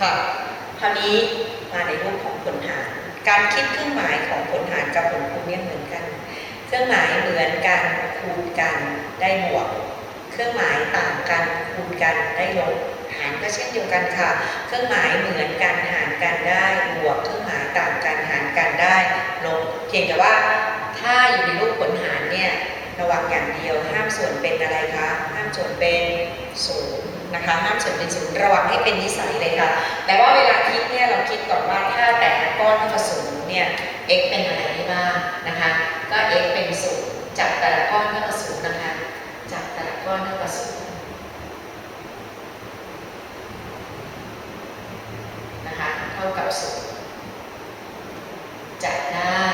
ค่ะ คราวนี้มาในรูปของผลหาร การคิดเครื่องหมายของผลหารกับผลคูณเนี่ยเหมือนกัน เครื่องหมายเหมือนกันคูณกันได้บวก เครื่องหมายต่างกันคูณกันได้ลบหารก็เช่นเดียวกันค่ะ เครื่องหมายเหมือนกันหารกันได้บวก เครื่องหมายต่างกันหารกันได้ลบ เพียงแต่ว่าถ้าอยู่ในรูปผลหารเนี่ย ระวังอย่างเดียวห้ามส่วนเป็นอะไรคะห้ามส่วนเป็นศูนย์นะคะห้ามส่วนเป็นศูนย์ระวังให้เป็นนิสัยเลยค่ะ แต่ว่าเวลาคิดเนี่ยเราคิดก่อนว่าถ้าแต่ละก้อนเท่ากับศูนย์เนี่ย x เป็นอะไรได้บ้างนะคะ ก็ x เป็นศูนย์จับแต่ละก้อนเท่ากับศูนย์นะคะจับแต่ละก้อนเท่ากับศูนย์นะคะเท่ากับศูนย์จัดได้นะคะ x เท่า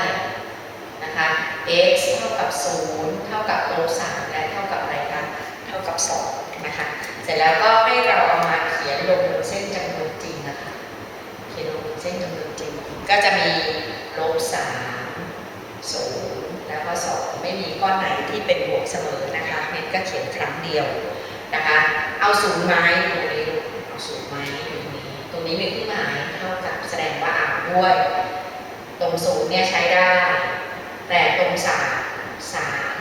กับศูนย์เท่ากับลบสามและเท่ากับอะไรคะเท่ากับสองนะคะ เสร็จแล้วก็ให้เราเอามาเขียนลงบนเส้นจำนวนจริงนะคะ เขียนลงบนเส้นจำนวนจริง ก็จะมีลบสามศูนย์แล้วก็สองไม่มีก้อนไหนที่เป็นบวกเสมอนะคะเน็ตก็เขียนครั้งเดียวนะคะ เอาศูนย์ไม้ตรงนี้เอาศูนย์ไม้ตรงนี้ ตรงนี้มีเครื่องหมายเท่ากับแสดงว่าอ่านด้วย ตรงศูนย์เนี่ยใช้ได้ แต่ตรงสามสาม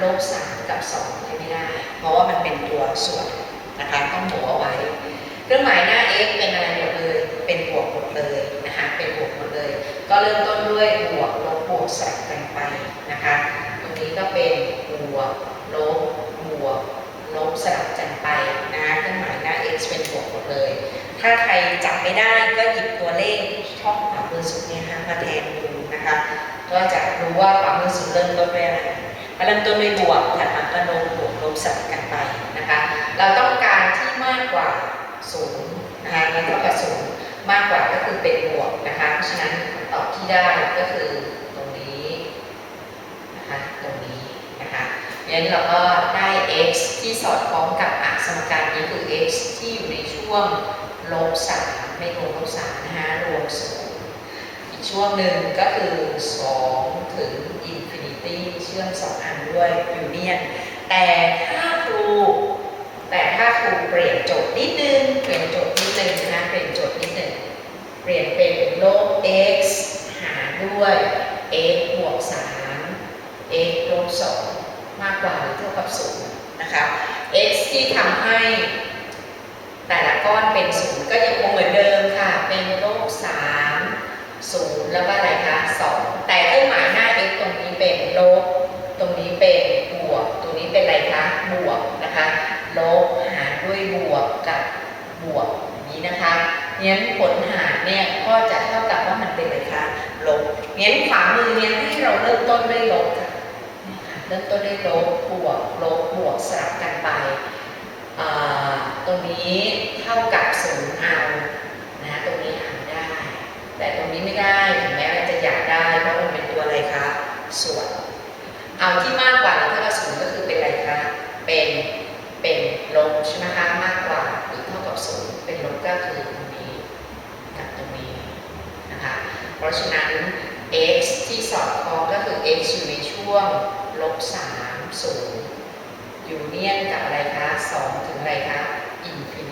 ลบสามกับสองไม่ได้ เพราะว่ามันเป็นตัวส่วนนะคะต้องบวกเอาไว้ เครื่องหมายหน้า x เป็นอะไรหมดเลย เป็นบวกหมดเลยนะคะเป็นบวกหมดเลย ก็เริ่มต้นด้วยบวกลบบวกสลับกันไปนะคะตรงนี้ก็เป็นบวกลบบวกลบสลับกันไปนะคะเครื่องหมายหน้า x เป็นบวกหมดเลย ถ้าใครจับไม่ได้ก็หยิบตัวเลขช่องขวามือสุดเนี่ยนะคะมาแทนดูนะคะก็จะรู้ว่าขวามือสุดเริ่มต้นด้วยอะไร มาเริ่มต้นบวกถัดมาก็ลบบวกลบสับกันไปนะคะ เราต้องการที่มากกว่าศูนย์นะคะแล้วเท่ากับศูนย์มากกว่าก็คือเป็นบวกนะคะ เพราะฉะนั้นคำตอบที่ได้ก็คือตรงนี้นะคะตรงนี้นะคะงั้นเราก็ได้ x ที่สอดคล้องกับอักษรการนี้คือ x ที่อยู่ในช่วงลบสามไม่รวมลบสามนะคะรวมศูนย์ ช่วงหนึ่งก็คือ 2 ถึง infinity เชื่อม 2 อันด้วย union แต่ถ้าครูแต่ถ้าครูเปลี่ยนโจทย์นิดนึง เปลี่ยนโจทย์นิดนึงนะเปลี่ยนโจทย์นิดนึง เปลี่ยนเป็นลบ x หารด้วย x บวก 3 x ลบ 2 มากกว่าหรือเท่ากับ 0 นะคะ x ที่ทำให้แต่ละก้อนเป็น 0 ก็ยังคงเหมือนเดิมค่ะ เป็นลบ 3 0แล้วก็อะไรคะ2แต่เครื่องหมายหน้า x ตรงนี้เป็นลบ ตรงนี้เป็นบวก ตรงนี้เป็นอะไรคะบวกนะคะลบหารด้วยบวกกับบวกอย่างนี้นะคะงั้นผลหารเนี่ยก็จะเท่ากับว่ามันเป็นอะไรคะลบงั้นขวามือเนี่ยให้เราเริ่มต้นด้วยลบค่ะเริ่มต้นด้วยลบบวกลบบวกสลับกันไปตรงนี้เท่ากับศูนย์เอานะตรงนี้หารได้ แต่ตรงนี้ไม่ได้ถึงแม้ว่าจะอยากได้เพราะมันเป็นตัวอะไรคะส่วน เอาที่มากกว่าหรือเท่ากับศูนย์ก็คือเป็นอะไรคะเป็นเป็นลบใช่ไหมคะมากกว่าหรือเท่ากับศูนย์เป็นลบก็คือตรงนี้กับตรงนี้นะคะเพราะฉะนั้น x ที่สอดคล้องก็คือ x อยู่ในช่วงลบสามศูนย์ยูเนียนกับอะไรคะสองถึงอะไรคะ infinity นั่น